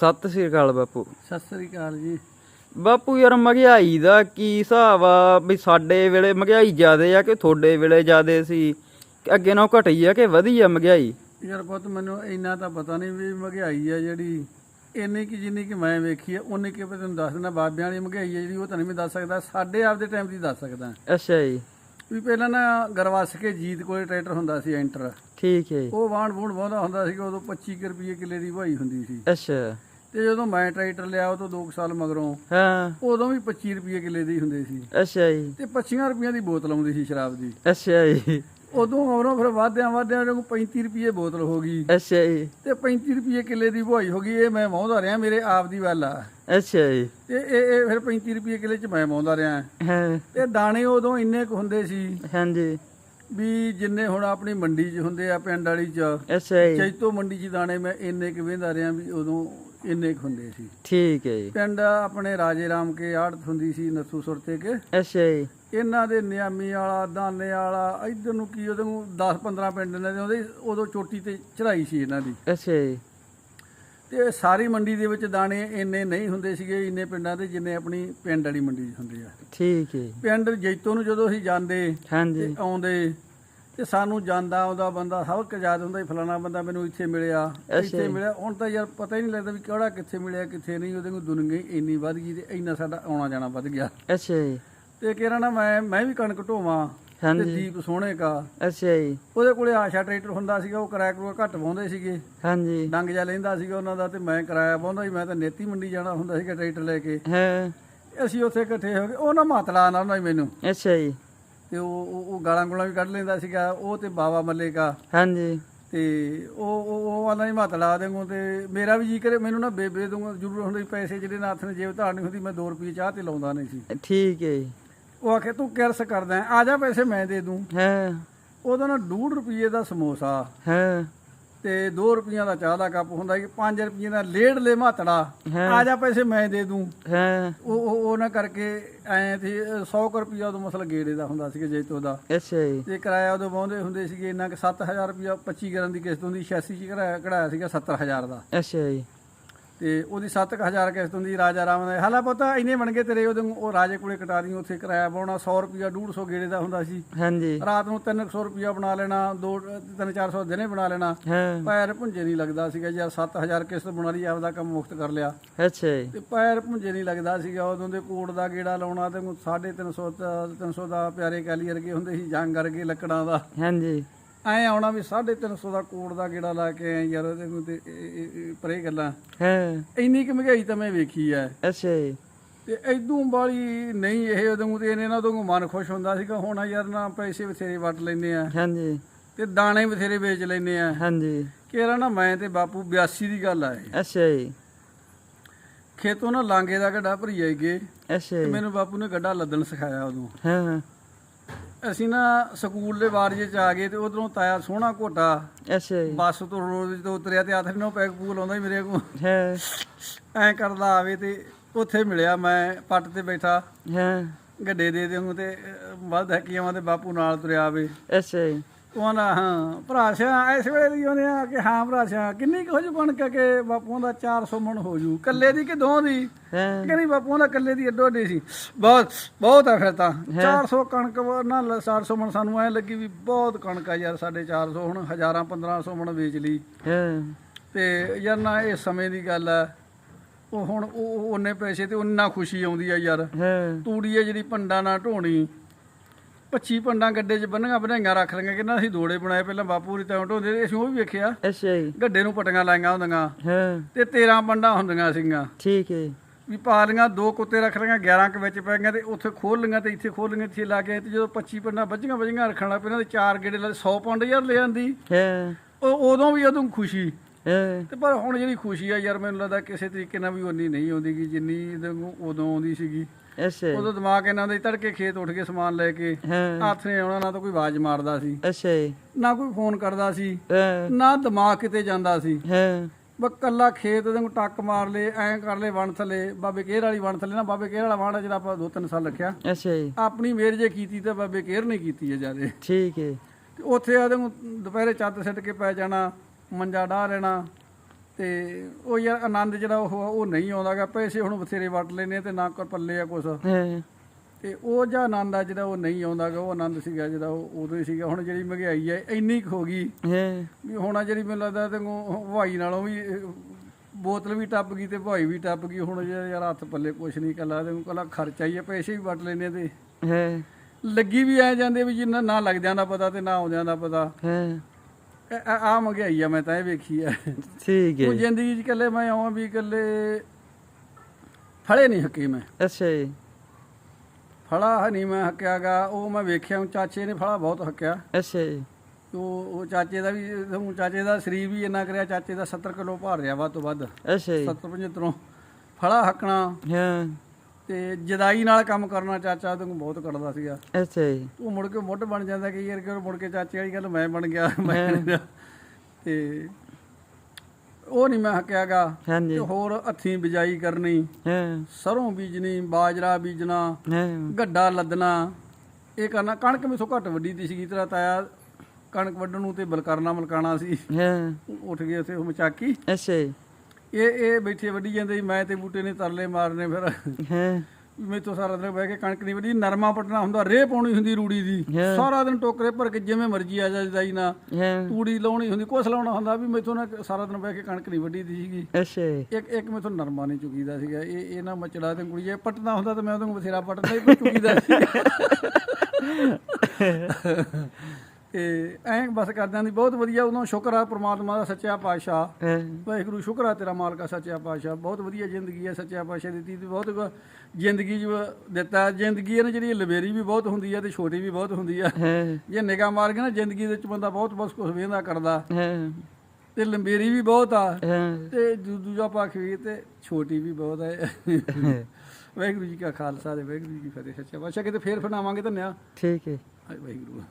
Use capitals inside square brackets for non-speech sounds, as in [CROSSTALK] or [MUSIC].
ਸਤਿ ਸ੍ਰੀ ਅਕਾਲ ਬਾਪੂ। ਸਤਿ ਸ੍ਰੀ ਅਕਾਲ ਜੀ। ਬਾਪੂ ਯਾਰ ਮਹਿੰਗਾਈ ਦਾ ਕੀ ਹਿਸਾਬ ਆ? ਵੀ ਸਾਡੇ ਵੇਲੇ ਮਹਿੰਗਾਈ ਜ਼ਿਆਦੇ ਆ ਕਿ ਤੁਹਾਡੇ ਵੇਲੇ ਜ਼ਿਆਦੇ ਸੀ? ਅੱਗੇ ਨਾਲੋਂ ਘਟੀ ਆ ਕਿ ਵਧੀ ਆ ਮਹਿੰਗਾਈ? ਯਾਰ ਪੁੱਤ ਮੈਨੂੰ ਇੰਨਾ ਤਾਂ ਪਤਾ ਨਹੀਂ ਵੀ ਮਹਿੰਗਾਈ ਆ ਜਿਹੜੀ। ਇੰਨੀ ਕਿ ਜਿੰਨੀ ਕਿ ਮੈਂ ਵੇਖੀ ਆ ਉਨੀ ਕਿ ਤੈਨੂੰ ਦੱਸ ਦਿੰਦਾ ਬਾਬਿਆਂ ਵਾਲੀ ਮਹਿੰਗਾਈ ਆ ਜਿਹੜੀ ਉਹ ਤਾਂ ਨਹੀਂ ਮੈਂ ਦੱਸ ਸਕਦਾ। ਸਾਡੇ ਆਪਦੇ ਟਾਈਮ ਦੀ ਦੱਸ ਸਕਦਾ। ਅੱਛਾ ਜੀ। ਵੀ ਪਹਿਲਾਂ ਨਾ ਗਰਵਸ ਕੇ ਜੀਤ ਕੋਲੇ ਟਰੈਕਟਰ ਹੁੰਦਾ ਸੀ ਐਂਟਰ। ਠੀਕ ਹੈ ਉਹ ਵਾਣ ਵੂਣ ਵਾਹੁੰਦਾ ਹੁੰਦਾ ਸੀ ਉਦੋਂ 25 ਕੁ ਰੁਪਏ ਕਿੱਲੇ ਦੀ ਵਾਈ ਹੁੰਦੀ ਸੀ। ਅੱਛਾ। ਤੇ ਜਦੋਂ ਮੈਂ ਟਰੈਕਟਰ ਲਿਆ ਉਹ ਤੋਂ 2 ਸਾਲ ਮਗਰੋਂ ਹਾਂ। ਉਦੋਂ ਵੀ 25 ਰੁਪਏ ਕਿੱਲੇ ਦੀ ਹੁੰਦੇ ਸੀ। ਅੱਛਾ ਜੀ। ਤੇ 25 ਰੁਪਈਆਂ ਦੀ ਬੋਤਲ ਆਉਂਦੀ ਸੀ ਸ਼ਰਾਬ ਦੀ। ਅੱਛਾ ਜੀ। ਉਦੋਂ ਮਗਰੋਂ ਫਿਰ ਵਾਧਿਆਂ ਵਾਧਿਆਂ ਨੂੰ 35 ਰੁਪਏ ਬੋਤਲ ਹੋ ਗਈ। ਅੱਛਾ ਜੀ। ਤੇ 35 ਰੁਪਏ ਕਿੱਲੇ ਦੀ ਭੁਆਈ ਹੋ ਗਈ ਇਹ ਮੈਂ ਵਾਹੁੰਦਾ ਰਿਹਾ ਮੇਰੇ ਆਪ ਦੀ ਵੱਲ ਆ। ਅੱਛਾ ਜੀ। ਤੇ ਇਹ ਇਹ ਫਿਰ 35 ਰੁਪਏ ਕਿੱਲੇ ਚ ਮੈਂ ਵਾਹੁੰਦਾ ਰਿਹਾ। ਹਾਂ। ਤੇ ਦਾਣੇ ਉਦੋਂ ਇੰਨੇ ਕੁ ਹੁੰਦੇ ਸੀ ਹਾਂਜੀ। ਵੀ ਜਿੰਨੇ ਹੁਣ ਆਪਣੀ ਮੰਡੀ 'ਚ ਹੁੰਦੇ ਆ ਪਿੰਡ ਵਾਲੀ 'ਚ। ਅੱਛਾ ਜੀ। ਚੈਤੋ ਮੰਡੀ 'ਚ ਦਾਣੇ ਮੈਂ ਇੰਨੇ ਕੁ ਵੇਂਦਾ ਰਿਹਾ ਵੀ ਉਦੋਂ ਇੰਨੇ ਕੁ ਹੁੰਦੇ ਸੀ। ਠੀਕ ਹੈ ਜੀ। ਪਿੰਡ ਆਪਣੇ ਰਾਜੇ ਰਾਮ ਕੇ ਆੜਤ ਹੁੰਦੀ ਸੀ ਨੱਥੂ ਸੁਰਤੇ ਕੇ। ਅੱਛਾ ਜੀ। ਇਹਨਾਂ ਦੇ ਨਿਆਮੀ ਵਾਲਾ ਦਾਨੇ ਵਾਲਾ ਇਧਰ ਨੂੰ ਕੀ ਉਹਦੇ ਨੂੰ 10 15 ਪਿੰਡ ਨੇ ਤੇ ਉਹਦੇ ਉਦੋਂ ਚੋਟੀ ਤੇ ਚੜਾਈ ਸੀ ਇਹਨਾਂ ਦੀ। ਅੱਛਾ ਜੀ। ਤੇ ਸਾਰੀ ਮੰਡੀ ਦੇ ਵਿੱਚ ਦਾਣੇ ਇੰਨੇ ਨਹੀਂ ਹੁੰਦੇ ਸੀਗੇ ਇੰਨੇ ਪਿੰਡਾਂ ਦੇ ਜਿੰਨੇ ਆਪਣੀ ਪਿੰਡ ਵਾਲੀ ਮੰਡੀ 'ਚ ਹੁੰਦੇ ਆ। ਠੀਕ ਹੈ ਪਿੰਡ ਜੈਤੋ ਨੂੰ ਜਦੋਂ ਅਸੀਂ ਜਾਂਦੇ ਹਾਂਜੀ। ਆਉਂਦੇ ਤੇ ਸਾਨੂੰ ਜਾਂਦਾ ਆਉਂਦਾ ਬੰਦਾ ਸਭ ਕੁ ਯਾਦ ਹੁੰਦਾ ਫਲਾਣਾ ਬੰਦਾ ਮੈਨੂੰ ਇੱਥੇ ਮਿਲਿਆ। ਇੱਥੇ। ਮਿਲਿਆ ਹੁਣ ਤਾਂ ਯਾਰ ਪਤਾ ਹੀ ਨਹੀਂ ਲੱਗਦਾ ਵੀ ਕਿਹੜਾ ਕਿੱਥੇ ਮਿਲਿਆ ਕਿੱਥੇ ਨਹੀਂ ਉਹਦੇ ਨੂੰ ਦੁਨੀਆ ਹੀ ਇੰਨੀ ਵੱਧ ਗਈ ਤੇ ਇੰਨਾ ਸਾਡਾ ਆਉਣਾ ਜਾਣਾ ਵੱਧ ਗਿਆ। ਅੱਛਾ ਜੀ। ਤੇ ਕਿਹੜਾ ਨਾ ਮੈਂ ਮੈਂ ਵੀ ਕਣਕ ਢੋਵਾਂ ਹਾਂਜੀ। ਦੀਪ ਸੋਹਣੇ ਕਾ। ਅੱਛਾ ਜੀ। ਉਹਦੇ ਕੋਲੇ ਆਸ਼ਾ ਟਰੈਕਟਰ ਹੁੰਦਾ ਸੀਗਾ ਉਹ ਕਿਰਾਇਆ ਕਰੂਆ ਘੱਟ ਪਾਉਂਦੇ ਸੀਗੇ। ਹਾਂਜੀ। ਡੰਗ ਜਾ ਲੈਂਦਾ ਸੀਗਾ ਉਹਨਾਂ ਦਾ ਤੇ ਮੈਂ ਕਿਰਾਇਆ ਪਾਉਂਦਾ ਸੀ ਮੈਂ ਤਾਂ ਨੇਤੀ ਮੰਡੀ ਜਾਣਾ ਹੁੰਦਾ ਸੀਗਾ ਟਰੈਕਟਰ ਲੈ ਕੇ। ਹਾਂ। ਅਸੀਂ ਉੱਥੇ ਇਕੱਠੇ ਹੋ ਗਏ ਉਹ ਨਾ ਮਾਤਲਾ ਨਾਲ ਹੀ ਮੈਨੂੰ। ਅੱਛਾ ਜੀ। ਤੇ ਉਹ ਉਹ- ਗਾਲਾਂ ਗੁਲਾਂ ਵੀ ਕੱਢ ਲੈਂਦਾ ਸੀਗਾ ਉਹ ਤੇ ਬਾਵਾ ਮੱਲੇ ਕਾ ਹਾਂਜੀ। ਤੇ ਉਹ ਉਹ ਉਹ ਵਾਲਾ ਹੀ ਮਾਤਲਾ ਦੇਂਗੋ ਤੇ ਮੇਰਾ ਵੀ ਜੀ ਕਰੇ ਮੈਨੂੰ ਨਾ ਬੇਬੇ ਦੂੰਗਾ ਜ਼ਰੂਰ ਹੁੰਦੇ ਪੈਸੇ ਜਿਹੜੇ ਨਾ ਹੱਥ ਨੇ ਜੇਬ ਧਾਰਨੀ ਹੁੰਦੀ ਮੈਂ 2 ਰੁਪਏ ਚਾਹ ਤੇ ਲਾਉਂਦਾ ਨਹੀਂ ਸੀ। ਠੀਕ ਹੈ ਜੀ ਉਹ ਆਖੇ ਤੂੰ ਕਿਰਸ ਕਰਦਾ ਆ ਜਾ ਪੈਸੇ ਮੈਂ ਦੇ ਦੂੰ। ਹਾਂ। ਉਹਦਾ ਨਾ 2 ਰੁਪਏ ਦਾ ਸਮੋਸਾ ਹਾਂ। ਤੇ 2 ਰੁਪਈਆਂ ਦਾ ਚਾਹ ਦਾ ਕੱਪ ਹੁੰਦਾ ਕਿ 5 ਰੁਪਈਏ ਦਾ ਲੇੜ ਲੈ ਮਾਤੜਾ। ਆ ਜਾ ਪੈਸੇ ਮੈਂ ਦੇ ਦੂੰ। ਹਾਂ। ਉਹ ਉਹ ਨਾ ਕਰਕੇ ਐ ਤੇ 100 ਰੁਪਈਆ ਉਦੋਂ ਮਸਲ ਗੇੜੇ ਦਾ ਹੁੰਦਾ ਸੀਗਾ ਜੇਤੋ ਦਾ। ਅੱਛਾ ਜੀ। ਤੇ ਕਿਰਾਇਆ ਉਦੋਂ ਪਾਉਂਦੇ ਹੁੰਦੇ ਸੀਗੇ ਇੰਨਾ ਕਿ 7000 ਰੁਪਈਆ 25 ਗਰਾਂ ਦੀ ਕਿਸ਼ਤ ਹੁੰਦੀ 86 ਚ ਕਢਾਇਆ ਕਢਾਇਆ ਸੀਗਾ 70000 ਦਾ। ਅੱਛਾ ਜੀ। ਤੇ ਉਹਦੀ 7000 ਕਿਸ਼ਤ ਹੁੰਦੀ ਰਾਜਾ ਰਾਮ ਦਾ। ਹਾਲਾ ਪਤਾ ਇੰਨੇ ਬਣ ਗਏ ਤੇਰੇ ਉਹਦੇ ਉਹ ਰਾਜੇ ਕੋਲੇ ਕਟਾ ਦੀ ਉੱਥੇ ਕਿਰਾਇਆ ਪਾਉਣਾ 100 ਰੁਪਈਆ 150 ਗੇੜੇ ਦਾ ਹੁੰਦਾ ਸੀ। ਹਾਂਜੀ। ਰਾਤ ਨੂੰ 300 ਰੁਪਈਆ ਬਣਾ ਲੈਣਾ 2 3 400 ਦਿਨੇ ਬਣਾ ਲੈਣਾ। ਪੈਰ ਭੁੰਜੇ ਨਹੀਂ ਲੱਗਦਾ ਸੀਗਾ ਯਾਰ 7000 ਕਿਸ਼ਤ ਬਣਾ ਲਈ ਆਪਦਾ ਕੰਮ ਮੁਕਤ ਕਰ ਲਿਆ। ਅੱਛਾ ਤੇ ਪੈਰ ਭੁੰਜੇ ਨਹੀਂ ਲੱਗਦਾ ਸੀਗਾ ਉਦੋਂ ਦੇ ਕੋਟ ਦਾ ਗੇੜਾ ਲਾਉਣਾ ਤੇ 350 300 ਦਾ ਪਿਆਰੇ ਕੈਲੀ ਵਰਗੇ ਹੁੰਦੇ ਸੀ ਜੰਗ ਵਰਗੇ ਲੱਕੜਾਂ ਦਾ। ਹਾਂਜੀ। ਐ ਆਉਣਾ ਵੀ 350 ਦਾ ਕੋਟ ਦਾ ਗੇੜਾ ਲਾ ਕੇ ਆਏ ਯਾਰ ਕੋਲ ਤੇ ਇਹ- ਇਹ- ਇਹ ਪਰੇ ਗੱਲਾਂ। ਹਾਂ। ਇੰਨੀ ਕਿ ਮਹਿੰਗਾਈ ਤਾਂ ਮੈਂ ਵੇਖੀ ਐ। ਅੱਛਾ ਜੀ। ਤੇ ਐਦੂ ਬਾਲੀ ਨਹੀਂ ਇਹ ਉਦੋਂ ਤੇ ਇਹਨੇ ਉਦੋਂ ਮਨ ਖੁਸ਼ ਹੁੰਦਾ ਸੀਗਾ ਹੁਣ ਯਾਰ ਨਾ ਪੈਸੇ ਬਥੇਰੇ ਵਟ ਲੈਂਦੇ ਆ। ਹਾਂਜੀ। ਤੇ ਦਾਣੇ ਬਥੇਰੇ ਵੇਚ ਲੈਂਦੇ ਆ। ਹਾਂਜੀ। ਕਿਹੜਾ ਨਾ ਮੈਂ ਤੇ ਬਾਪੂ 82 ਦੀ ਗੱਲ ਆਏ ਅੱਛਾ ਜੀ। ਖੇਤੋਂ ਨਾ ਲਾਂਗੇ ਦਾ ਗੱਡਾ ਭਰੀ ਆਈਗੇ ਅੱਛਾ ਤੇ ਜੀ ਮੈਨੂੰ ਬਾਪੂ ਨੇ ਗੱਡਾ ਲੱਦਣ ਸਿਖਾਇਆ ਉਦੋਂ। ਹਾਂ। ਅਸੀਂ ਨਾ ਸਕੂਲ ਦੇ ਬਾਰਜੇ ਚ ਆ ਗਏ ਤੇ ਉਧਰੋਂ ਤਾਇਆ ਸੋਹਣਾ ਘੋਟਾ ਅੱਛਾ ਜੀ। ਬੱਸ ਤੋਂ ਰੋਡ ਤੋਂ ਉਤਰਿਆ ਤੇ ਹੱਥ ਨੂੰ ਪੈਕ ਪੂਲ ਆਉਂਦਾ ਸੀ ਮੇਰੇ ਕੋਲ। ਹਾਂ। ਐ ਕਰਦਾ ਆਵੇ ਤੇ ਉੱਥੇ ਮਿਲਿਆ ਮੈਂ ਪੱਟ ਤੇ ਬੈਠਾ। ਹਾਂ। ਗੱਡੇ ਦੇ ਦੇਉਂ ਤੇ ਵੱਧ ਹਕੀਮਾਂ ਦੇ ਬਾਪੂ ਨਾਲ ਤੁਰਿਆ ਆਵੇ। ਅੱਛਾ ਜੀ। ਉਹ ਆਂਦਾ ਹਾਂ। ਭਰਾ ਸਿਆ ਇਸ ਵੇਲੇ ਦੀ ਉਹਨੇ ਆ ਕਿ ਹਾਂ ਭਰਾ ਸਿਆ ਕਿੰਨੀ ਕੁ ਹੋ ਜੂ ਬਣ ਕੇ ਕਿ ਬਾਪੂਆਂ ਦਾ 400 ਮਣ ਹੋ ਜੂ? ਕੱਲੇ ਦੀ ਕਿ ਦੋ ਦੀ? ਕਹਿੰਦੀ ਬਾਪੂਆਂ ਦਾ ਕੱਲੇ ਦੀ ਅੱਡੋ ਅੱਡੀ ਸੀ। ਬਹੁਤ ਬਹੁਤ ਆ ਫਿਰ ਤਾਂ। 400 ਕਣਕ ਨਾ 400 ਮਣ ਸਾਨੂੰ ਐ ਲੱਗੀ ਵੀ ਬਹੁਤ ਕਣਕ ਆ ਯਾਰ ਸਾਡੇ 400 ਹੁਣ ਹਜ਼ਾਰਾਂ 1500 ਮਣ ਵੇਚ ਲਈ। ਤੇ ਯਾਰ ਨਾ ਇਹ ਸਮੇਂ ਦੀ ਗੱਲ ਆ। ਉਹ ਹੁਣ ਉਹ ਉਹਨੇ ਪੈਸੇ ਤੇ ਉਹਨਾਂ ਖੁਸ਼ੀ ਆਉਂਦੀ ਆ ਯਾਰ। ਤੂੜੀ ਆ ਜਿਹੜੀ ਪੰਡਾ ਨਾ ਢੋਣੀ। 25 ਪੰਡਾਂ ਗੱਡੇ 'ਚ ਬੰਨੀਆਂ ਬਣਾਈਆਂ ਰੱਖ ਲਈਆਂ ਕਿੰਨਾ ਅਸੀਂ ਦੋੜੇ ਬਣਾਏ ਪਹਿਲਾਂ ਬਾਪੂ ਰੀ ਤਾਂ ਢੋਂਦੇ ਅਸੀਂ ਉਹ ਵੀ ਵੇਖਿਆ। ਅੱਛਾ ਜੀ। ਗੱਡੇ ਨੂੰ ਪਟੀਆਂ ਲਾਈਆਂ ਹੁੰਦੀਆਂ। ਹਾਂ। ਤੇ 13 ਪੰਡਾਂ ਹੁੰਦੀਆਂ ਸੀਗੀਆਂ। ਠੀਕ ਹੈ। ਵੀ ਪਾ ਲਈਆਂ ਦੋ ਕੁੱਤੇ ਰੱਖ ਲਈਆਂ 11 ਕੁ ਵਿੱਚ ਪੈ ਗਈਆਂ ਤੇ ਉੱਥੇ ਖੋਲ ਲਈਆਂ ਤੇ ਇੱਥੇ ਖੋਲ ਲਈਆਂ ਇੱਥੇ ਲਾ ਕੇ ਤੇ ਜਦੋਂ 25 ਪੰਡਾਂ ਵੱਜੀਆਂ ਵੱਜੀਆਂ ਰੱਖਣ ਲੱਗ ਪਏ ਇਹਨਾਂ ਦੇ ਚਾਰ ਗੇੜੇ ਲਾ 100 ਪੰਡ ਯਾਰ ਲੈ ਆਂਦੀ। ਹਾਂ। ਉਹ ਉਦੋਂ ਵੀ ਉਦੋਂ ਖੁਸ਼ੀ। ਤੇ ਪਰ ਹੁਣ ਜਿਹੜੀ ਖੁਸ਼ੀ ਆ ਯਾਰ ਮੈਨੂੰ ਲੱਗਦਾ ਕਿਸੇ ਤਰੀਕੇ ਨਾਲ ਵੀ ਉਨੀ ਨਹੀਂ ਆਉਂਦੀ ਜਿੰਨੀ ਉਦੋਂ ਆਉਂਦੀ ਸੀਗੀ। ਅੱਛਾ। ਉਦੋਂ ਦਿਮਾਗ ਇਹਨਾਂ ਦਾ ਤੜਕੇ ਖੇਤ ਉੱਠ ਕੇ ਸਮਾਨ ਲੈ ਕੇ ਹਾਂ। ਹੱਥ ਨੇ ਆਉਣਾ ਨਾ ਤਾਂ ਕੋਈ ਆਵਾਜ਼ ਮਾਰਦਾ ਸੀ। ਅੱਛਾ ਜੀ। ਨਾ ਕੋਈ ਫੋਨ ਕਰਦਾ ਸੀ। ਨਾ ਦਿਮਾਗ ਕਿਤੇ ਜਾਂਦਾ ਸੀ। ਹਾਂ। ਬਸ ਕੱਲਾ ਖੇਤ ਉਹਦੇ ਨੂੰ ਟੱਕ ਮਾਰ ਲੇ ਐਂ ਕਰ ਲੇ ਵਣ ਥੱਲੇ। ਬਾਬੇ ਕੇਰ ਵਾਲੀ ਵਣ ਥੱਲੇ ਨਾ ਬਾਬੇ ਕੇਰ ਵਾਲਾ ਵਣ ਜਿਹੜਾ ਆਪਾਂ ਦੋ ਤਿੰਨ ਸਾਲ ਰੱਖਿਆ। ਅੱਛਾ ਜੀ। ਆਪਣੀ ਮੇਰ ਜੇ ਕੀਤੀ ਤੇ ਬਾਬੇ ਕੇਰ ਨੇ ਕੀਤੀ ਹੈ ਜਿਆਦੇ। ਠੀਕ ਹੈ। ਉੱਥੇ ਉਹਦੇ ਨੂੰ ਦੁਪਹਿਰੇ ਚੱਦ ਸਿੱਟ ਕੇ ਪੈ ਜਾਣਾ ਮੰਜਾ ਢਾ ਲੈਣਾ ਤੇ ਉਹ ਯਾਰ ਆਨੰਦ ਜਿਹੜਾ ਉਹ ਉਹ ਨਹੀਂ ਆਉਂਦਾਗਾ ਪੈਸੇ ਹੁਣ ਬਥੇਰੇ ਵਟ ਲੈਨੇ ਤੇ ਨਾ ਕੋ ਪੱਲੇ ਆ ਕੁਛ। ਹੈ। ਤੇ ਉਹ ਜਿਹਾ ਆਨੰਦ ਆ ਜਿਹੜਾ ਉਹ ਨਹੀਂ ਆਉਂਦਾਗਾ ਉਹ ਆਨੰਦ ਸੀਗਾ ਜਿਹੜਾ ਉਹ ਉਦੋਂ ਹੀ ਸੀਗਾ ਹੁਣ ਜਿਹੜੀ ਮਹਿੰਗਾਈ ਹੈ ਇੰਨੀ ਕੁ ਹੋ ਗਈ। ਹੈ। ਵੀ ਹੁਣ ਆ ਜਿਹੜੀ ਮੈਨੂੰ ਲੱਗਦਾ ਤੇ ਹਵਾਈ ਨਾਲੋਂ ਵੀ ਬੋਤਲ ਵੀ ਟੱਪ ਗਈ ਤੇ ਭਾਈ ਵੀ ਟੱਪ ਗਈ ਹੁਣ ਜੇ ਯਾਰ ਹੱਥ ਪੱਲੇ ਕੁਛ ਨਹੀਂ ਕੱਲਾ ਤੇ ਕੱਲਾ ਖਰਚਾ ਹੀ ਆ ਪੈਸੇ ਵੀ ਵਟ ਲੈਨੇ ਤੇ। ਹੈ। ਲੱਗੀ ਵੀ ਐ ਜਾਂਦੇ ਵੀ ਜਿੰਨਾ ਨਾ ਲੱਗਦਿਆਂ ਦਾ ਪਤਾ ਤੇ ਨਾ ਆਉਂਦਿਆਂ ਦਾ ਪਤਾ। ਹੈ। ਆ ਮਹਿੰਗਾਈ ਆ ਮੈਂ ਤਾਂ ਇਹ ਵੇਖੀ ਆ। ਠੀਕ ਉਹ ਹੈ ਜ਼ਿੰਦਗੀ 'ਚ ਇਕੱਲੇ ਮੈਂ ਆਵਾਂ ਵੀ ਇਕੱਲੇ ਫੜੇ ਨਹੀਂ ਹੱਕੇ ਮੈਂ। ਅੱਛਾ ਜੀ। ਫੜਾ ਨਹੀਂ ਮੈਂ ਹੱਕਿਆਗਾ ਉਹ ਮੈਂ ਵੇਖਿਆ ਚਾਚੇ ਨੇ ਫੜਾ ਬਹੁਤ ਹੱਕਿਆ। ਅੱਛਾ ਜੀ। ਉਹ ਉਹ ਚਾਚੇ ਦਾ ਵੀ ਉਹ ਚਾਚੇ ਦਾ ਸਰੀਰ ਵੀ ਇੰਨਾ ਕਰਿਆ ਚਾਚੇ ਦਾ 70 ਕਿਲੋ ਭਾਰ ਰਿਹਾ ਵੱਧ ਤੋਂ ਵੱਧ। ਅੱਛਾ ਜੀ। 70 75 ਫੜਾ ਹੱਕਣਾ। ਹਾਂ। ਤੇ ਜਦਾਈ ਨਾਲ ਕੰਮ ਕਰਨਾ ਚਾਚਾ ਤੋਂ ਬਹੁਤ ਕਰਦਾ ਸੀਗਾ। ਅੱਛਾ ਜੀ। ਉਹ ਮੁੜ ਕੇ ਮੁੱਢ ਬਣ ਜਾਂਦਾ ਕਿ ਯਾਰ ਕਿ ਮੁੜ ਕੇ ਚਾਚੇ ਵਾਲੀ ਗੱਲ ਮੈਂ ਬਣ ਗਿਆ ਮੈਂ। ਤੇ ਉਹ ਨਹੀਂ ਮੈਂ ਹਾਂਜੀ। ਤੇ ਹੋਰ ਹੱਥੀਂ ਬਿਜਾਈ ਕਰਨੀ ਹਾਂ। ਸਰੋਂ ਬੀਜਣੀ ਬਾਜਰਾ ਬੀਜਣਾ ਹਾਂ। ਗੱਡਾ ਲੱਦਣਾ ਇਹ ਕਰਨਾ। ਕਣਕ ਮੇਥੋਂ ਘੱਟ ਵੱਡੀ ਦੀ ਸੀਗੀ ਤੇਰਾ ਤਾਇਆ ਕਣਕ ਵੱਢਣ ਨੂੰ ਤੇ ਬਲਕਰਨਾ ਮਲਕਾਣਾ ਸੀ। ਹਾਂ। ਉੱਠ ਗਏ ਉੱਥੇ ਉਹ ਮਚਾਕੀ। ਅੱਛਾ ਜੀ। ਇਹ ਇਹ ਬੈਠੇ ਵੱਢੀ ਜਾਂਦੇ ਸੀ ਮੈਂ ਤੇ ਬੂਟੇ ਨੇ ਤਰਲੇ ਮਾਰਨੇ ਫਿਰ। ਹਾਂ। ਮੇਥੋਂ ਸਾਰਾ ਦਿਨ ਬਹਿ ਕੇ ਕਣਕ ਨਹੀਂ ਵੱਢੀ ਨਰਮਾ ਪਟਣਾ ਹੁੰਦਾ ਰੇਹ ਪਾਉਣੀ ਹੁੰਦੀ ਰੂੜੀ ਦੀ। ਸਾਰਾ ਦਿਨ ਟੋਕਰੇ ਭਰ ਕੇ ਜਿਵੇਂ ਮਰਜ਼ੀ ਆ ਜਾਈਦਾ ਨਾ। ਤੂੜੀ ਲਾਉਣੀ ਹੁੰਦੀ ਕੁਛ ਲਾਉਣਾ ਹੁੰਦਾ ਵੀ ਮੇਥੋਂ ਨਾ ਸਾਰਾ ਦਿਨ ਬਹਿ ਕੇ ਕਣਕ ਨਹੀਂ ਵੱਢੀ ਦੀ ਸੀਗੀ। ਅੱਛਾ। ਇੱਕ ਇੱਕ ਮੇਥੋਂ ਨਰਮਾ ਨਹੀਂ ਚੁਗੀਦਾ ਸੀਗਾ। ਇਹ ਇਹ ਨਾ ਮਚੜਾ ਤੇ ਕੁੜੀ ਜੇ ਪਟਦਾ ਹੁੰਦਾ ਤਾਂ ਮੈਂ ਉਹਨੂੰ ਬਥੇਰਾ ਪਟਦਾ ਹੀ ਪਰ ਚੁਗੀਦਾ ਸੀ [LAUGHS] ਤੇ ਐਂ ਬਸ ਕਰਦਿਆਂ ਦੀ ਬਹੁਤ ਵਧੀਆ ਉਦੋਂ ਸ਼ੁਕਰ ਆ ਪ੍ਰਮਾਤਮਾ ਦਾ ਸੱਚਾ ਪਾਤਸ਼ਾਹ। ਵਾਹਿਗੁਰੂ ਸ਼ੁਕਰ ਆ ਤੇਰਾ ਮਾਲਕਾ ਸੱਚਾ ਪਾਤਸ਼ਾਹ। ਬਹੁਤ ਵਧੀਆ ਜ਼ਿੰਦਗੀ ਹੈ ਸੱਚਾ ਪਾਤਸ਼ਾਹ ਦਿੱਤੀ ਤੇ ਬਹੁਤ ਜ਼ਿੰਦਗੀ ਜੋ ਦਿੱਤਾ। ਜ਼ਿੰਦਗੀ ਹੈ ਨਾ ਜਿਹੜੀ ਲਵੇਰੀ ਵੀ ਬਹੁਤ ਹੁੰਦੀ ਹੈ ਤੇ ਛੋਟੀ ਵੀ ਬਹੁਤ ਹੁੰਦੀ ਆ। ਜੇ ਨਿਗਾਹ ਮਾਰ ਕੇ ਨਾ ਜ਼ਿੰਦਗੀ ਦੇ ਵਿੱਚ ਬੰਦਾ ਬਹੁਤ ਬਹੁਤ ਕੁਝ ਵੇਂਦਾ ਕਰਦਾ। ਤੇ ਲੰਬੇਰੀ ਵੀ ਬਹੁਤ ਆ। ਤੇ ਦੂ- ਦੂਜਾ ਪੱਖ ਵੀ ਤੇ ਛੋਟੀ ਵੀ ਬਹੁਤ ਹੈ। ਵਾਹਿਗੁਰੂ ਜੀ ਕਾ ਖਾਲਸਾ ਤੇ ਵਾਹਿਗੁਰੂ ਜੀ ਕੀ ਫਤਿਹ। ਸੱਚਾ ਪਾਤਸ਼ਾਹ ਕਿਤੇ ਫੇਰ ਫਨਾਵਾਂਗੇ ਧੰਨਿਆ। ਠੀਕ ਹੈ। ਵਾਹਿਗੁਰੂ।